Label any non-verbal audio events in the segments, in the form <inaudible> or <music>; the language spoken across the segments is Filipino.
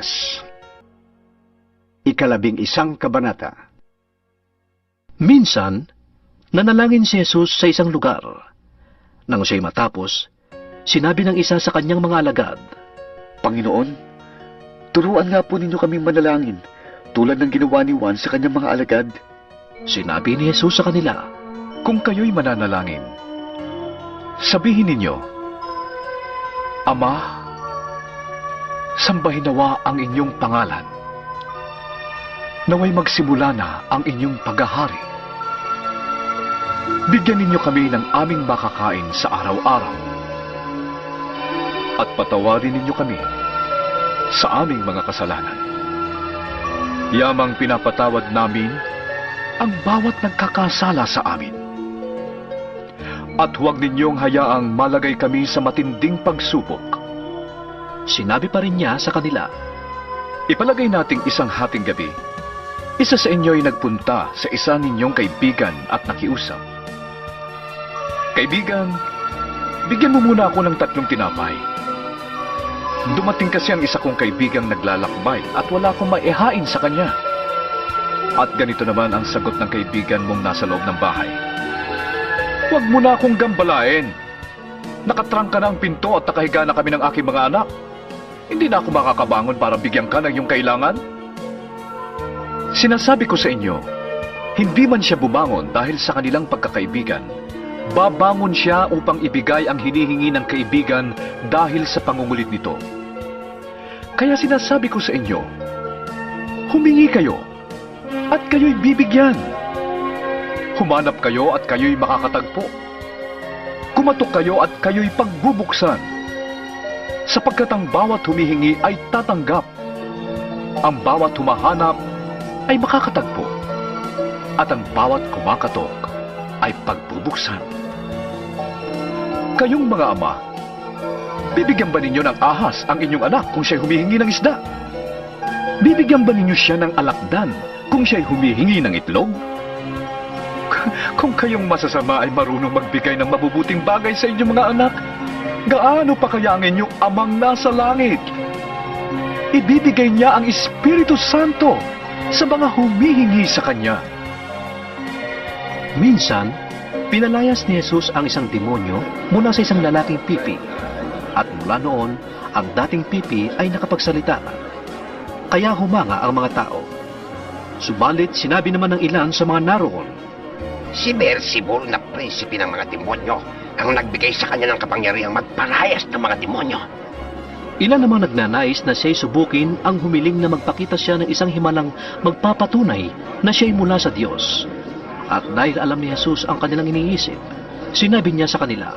Lukas Ikalabing isang kabanata Minsan, nanalangin si Jesus sa isang lugar. Nang siya'y matapos, sinabi ng isa sa kanyang mga alagad, Panginoon, turuan nga po ninyo kaming manalangin tulad ng ginawa ni Juan sa kanyang mga alagad. Sinabi ni Jesus sa kanila, Kung kayo'y mananalangin, sabihin ninyo, Ama, sambahin nawa ang inyong pangalan. Naway magsimula na ang inyong paghahari. Bigyan ninyo kami ng aming makakain sa araw-araw. At patawarin ninyo kami sa aming mga kasalanan. Yamang pinapatawad namin ang bawat nagkakasala sa amin. At huwag ninyong hayaang malagay kami sa matinding pagsubok. Sinabi pa rin niya sa kanila, Ipalagay nating isang hating gabi, isa sa inyo'y nagpunta sa isa ninyong kaibigan at nakiusap. Kaibigan, bigyan mo muna ako ng tatlong tinapay. Dumating kasi ang isa kong kaibigang naglalakbay at wala akong maihain sa kanya. At ganito naman ang sagot ng kaibigan mong nasa loob ng bahay. Huwag mo na akong gambalain. Nakatrangka na ang pinto at nakahiga na kami ng aking mga anak. Hindi na ako makakabangon para bigyan ka ng iyong kailangan. Sinasabi ko sa inyo, hindi man siya bumangon dahil sa kanilang pagkakaibigan, babangon siya upang ibigay ang hinihingi ng kaibigan dahil sa pangungulit nito. Kaya sinasabi ko sa inyo, humingi kayo at kayo'y bibigyan. Humanap kayo at kayo'y makakatagpo. Kumatok kayo at kayo'y pagbubuksan. Sapagkat ang bawat humihingi ay tatanggap. Ang bawat humahanap ay makakatagpo. At ang bawat kumakatok ay pagbubuksan. Kayong mga ama, bibigyan ba ninyo ng ahas ang inyong anak kung siya'y humihingi ng isda? Bibigyan ba ninyo siya ng alakdan kung siya'y humihingi ng itlog? Kung kayong masasama ay marunong magbigay ng mabubuting bagay sa inyong mga anak, gaano pa kaya ang inyong amang nasa langit? Ibibigay niya ang Espiritu Santo sa mga humihingi sa Kanya. Minsan, pinalayas ni Jesus ang isang demonyo mula sa isang lalaking pipi. At mula noon, ang dating pipi ay nakapagsalita. Kaya humanga ang mga tao. Subalit sinabi naman ng ilan sa mga naroon, Si Beelzebul na prinsipe ng mga demonyo ang nagbigay sa kanya ng kapangyarihang magparayas ng mga demonyo. Ilan namang nagnanais na siya'y subukin ang humiling na magpakita siya ng isang himalang magpapatunay na siya'y mula sa Diyos. At dahil alam ni Jesus ang kanilang iniisip, sinabi niya sa kanila,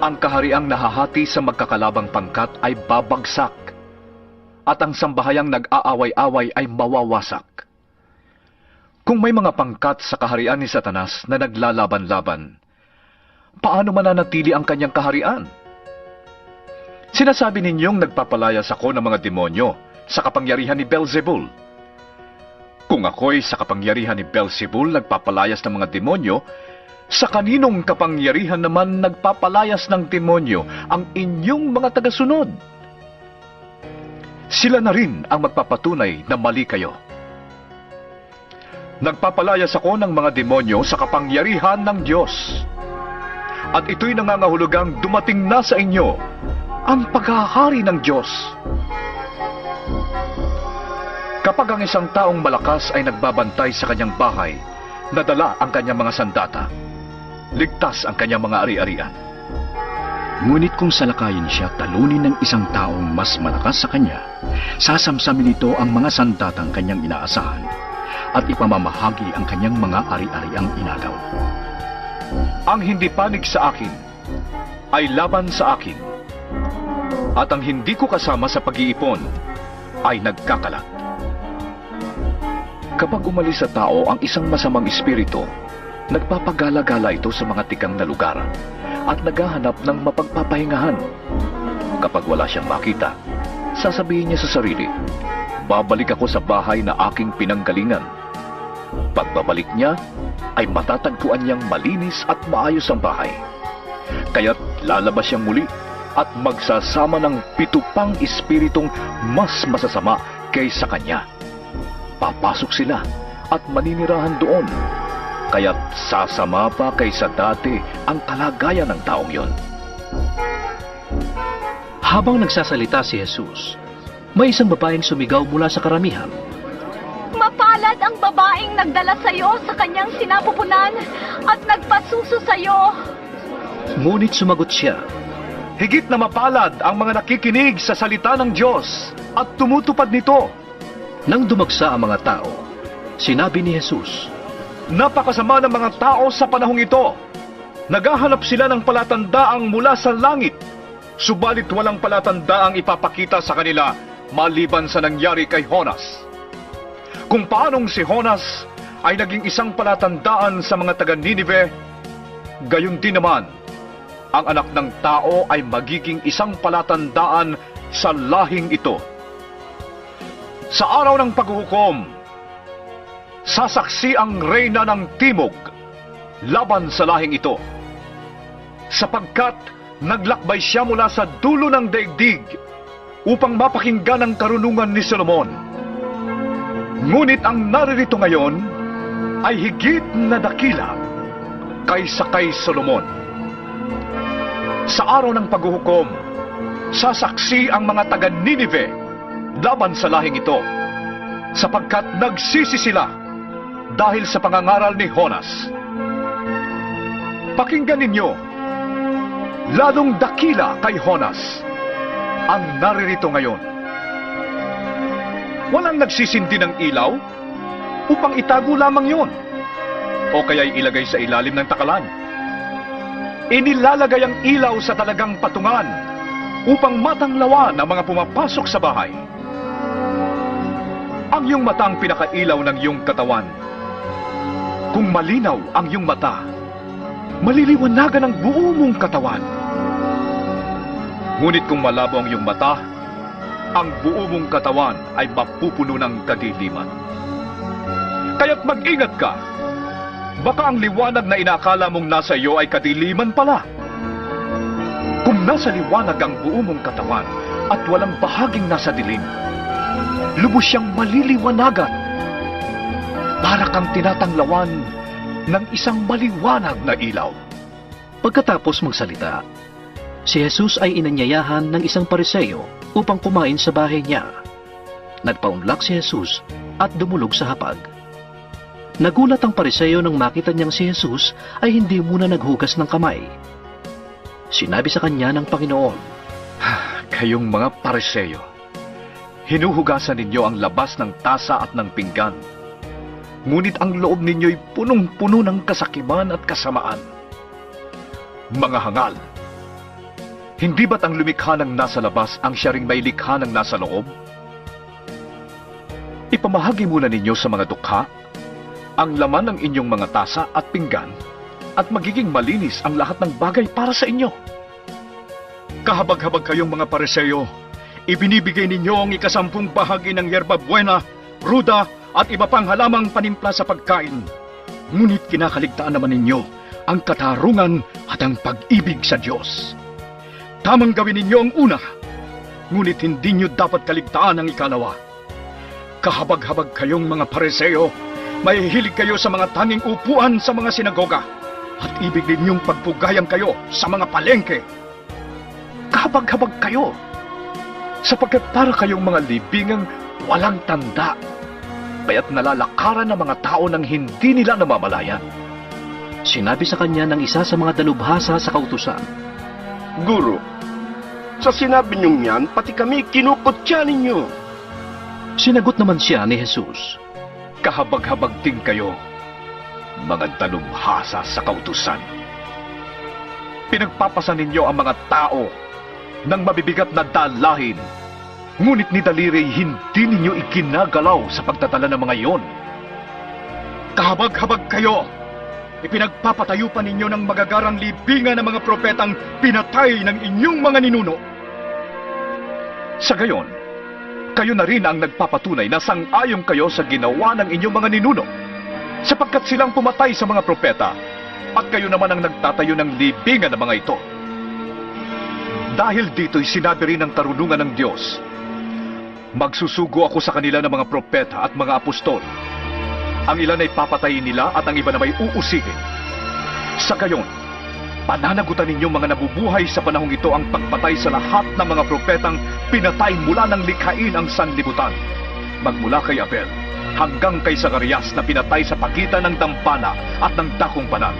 Ang kahariang nahahati sa magkakalabang pangkat ay babagsak, at ang sambahayang nag-aaway-away ay mawawasak. Kung may mga pangkat sa kaharian ni Satanas na naglalaban-laban, paano mananatili ang kanyang kaharian? Sinasabi ninyong nagpapalayas ako ng mga demonyo sa kapangyarihan ni Belzebul. Kung ako'y sa kapangyarihan ni Belzebul nagpapalayas ng mga demonyo, sa kaninong kapangyarihan naman nagpapalayas ng demonyo ang inyong mga tagasunod? Sila na rin ang magpapatunay na mali kayo. Nagpapalayas ako ng mga demonyo sa kapangyarihan ng Diyos. At ito'y nangangahulugang dumating na sa inyo ang paghahari ng Diyos. Kapag ang isang taong malakas ay nagbabantay sa kanyang bahay, nadala ang kanyang mga sandata, ligtas ang kanyang mga ari-arian. Ngunit kung salakayin siya talunin ng isang taong mas malakas sa kanya, sasamsamin nito ang mga sandatang kanyang inaasahan at ipamamahagi ang kanyang mga ari-ariang inagaw. Ang hindi panig sa akin ay laban sa akin. At ang hindi ko kasama sa pag-iipon ay nagkakalat. Kapag umalis sa tao ang isang masamang espiritu, nagpapagala-gala ito sa mga tikang na lugar at naghahanap ng mapagpapahingahan. Kapag wala siyang makita, sasabihin niya sa sarili, babalik ako sa bahay na aking pinanggalingan. Pagbabalik niya, ay matatagpuan niyang malinis at maayos ang bahay. Kaya't lalabas siyang muli at magsasama ng pito pang espiritong mas masasama kaysa kanya. Papasok sila at maninirahan doon. Kaya't sasama pa kaysa dati ang kalagayan ng taong yon. Habang nagsasalita si Jesus, may isang babaeng sumigaw mula sa karamihan. Ang babaeng nagdala sa'yo sa kanyang sinapupunan at nagpasuso sa'yo. Ngunit sumagot siya, Higit na mapalad ang mga nakikinig sa salita ng Diyos at tumutupad nito. Nang dumagsa ang mga tao, sinabi ni Jesus, Napakasama ng mga tao sa panahong ito. Naghahanap sila ng palatandaang mula sa langit. Subalit walang palatandaang ipapakita sa kanila maliban sa nangyari kay Honas. Kung paanong si Honas ay naging isang palatandaan sa mga taga Ninive, gayon din naman, ang anak ng tao ay magiging isang palatandaan sa lahing ito. Sa araw ng paghuhukom, sasaksi ang reyna ng timog laban sa lahing ito. Sapagkat naglakbay siya mula sa dulo ng daigdig upang mapakinggan ang karunungan ni Solomon. Ngunit ang naririto ngayon ay higit na dakila kaysa kay Solomon. Sa araw ng paghuhukom, sasaksi ang mga taga Ninive laban sa lahing ito sapagkat nagsisi sila dahil sa pangangaral ni Honas. Pakinggan ninyo, lalong dakila kay Honas ang naririto ngayon. Walang nagsisindi ng ilaw upang itago lamang yon o kaya'y ilagay sa ilalim ng takalan. Inilalagay ang ilaw sa talagang patungan upang matanglawan ang mga pumapasok sa bahay. Ang iyong mata ang pinakailaw ng iyong katawan. Kung malinaw ang iyong mata, maliliwanagan ang buo mong katawan. Ngunit kung malabo ang iyong mata, ang buo mong katawan ay mapupuno ng kadiliman. Kaya't mag-ingat ka. Baka ang liwanag na inakala mong nasa iyo ay kadiliman pala. Kung nasa liwanag ang buo mong katawan at walang bahaging nasa dilim, lubos siyang maliliwanagan. Para kang tinatanglawan ng isang maliwanag na ilaw. Pagkatapos magsalita, si Jesus ay inanyayahan ng isang pariseyo upang kumain sa bahay niya. Nagpaunlak si Jesus at dumulog sa hapag. Nagulat ang pariseyo nang makita niyang si Jesus ay hindi muna naghugas ng kamay. Sinabi sa kanya ng Panginoon, <sighs> Kayong mga pariseyo, hinuhugasan ninyo ang labas ng tasa at ng pinggan. Ngunit ang loob ninyo'y punong-puno ng kasakiman at kasamaan. Mga hangal, hindi ba't ang lumikha ng nasa labas ang siya ring may likha ng nasa loob? Ipamahagi muna ninyo sa mga dukha ang laman ng inyong mga tasa at pinggan at magiging malinis ang lahat ng bagay para sa inyo. Kahabag-habag kayong mga pareseyo, ibinibigay ninyo ang ikasampung bahagi ng yerba buena, ruda at iba pang halamang panimpla sa pagkain. Ngunit kinakaligtaan naman ninyo ang katarungan at ang pag-ibig sa Diyos. Tamang gawin ninyo ang una, ngunit hindi nyo dapat kaligtaan ang ikalawa. Kahabag-habag kayong mga pareseyo, mahihilig kayo sa mga tanging upuan sa mga sinagoga at ibig ninyong pagpugayan kayo sa mga palengke. Kahabag-habag kayo sapagkat para kayong mga libingang walang tanda kaya't nalalakaran ng mga tao ng hindi nila namamalayan. sinabi sa kanya ng isa sa mga dalubhasa sa kautusan, Guro, sa sinabi niyong yan, pati kami kinukutya ninyo. Sinagot naman siya ni Jesus, Kahabag-habag din kayo, mga dalubhasa sa kautusan. Pinagpapasan ninyo ang mga tao ng mabibigat na dalahin, ngunit ni Daliri hindi ninyo ikinagalaw sa pagtatala ng mga iyon. Kahabag-habag kayo! Ipinagpapatayo pa ninyo ng magagarang libingan ng mga propetang pinatay ng inyong mga ninuno. Sa gayon, kayo na rin ang nagpapatunay na sang-ayon kayo sa ginawa ng inyong mga ninuno, sapagkat silang pumatay sa mga propeta, at kayo naman ang nagtatayo ng libingan ng mga ito. Dahil dito'y sinabi rin ng karunungan ng Diyos, Magsusugo ako sa kanila ng mga propeta at mga apostol. Ang ilan ay papatayin nila at ang iba na may uusigin. Sa gayon, pananagutan ninyo mga nabubuhay sa panahong ito ang pagpatay sa lahat ng mga propetang pinatay mula ng likhain ang sanlibutan. Magmula kay Abel hanggang kay Zacarias na pinatay sa pagitan ng dampana at ng dakong banal.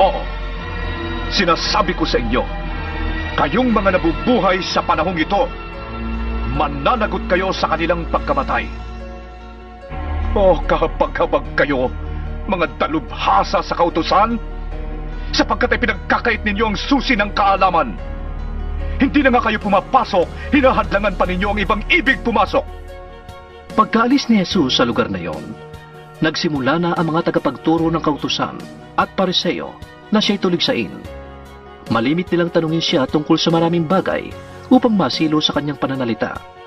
Oo, sinasabi ko sa inyo, kayong mga nabubuhay sa panahong ito, mananagot kayo sa kanilang pagkamatay. O kapag-habag kayo, mga dalubhasa sa kautusan, sapagkat ay pinagkakait ninyo ang susi ng kaalaman. Hindi na nga kayo pumapasok, hinahadlangan pa ninyo ang ibang ibig pumasok. Pagkaalis ni Jesus sa lugar na iyon, nagsimula na ang mga tagapagturo ng kautusan at pariseo na siya'y tuligsain. Malimit nilang tanungin siya tungkol sa maraming bagay upang masilo sa kanyang pananalita.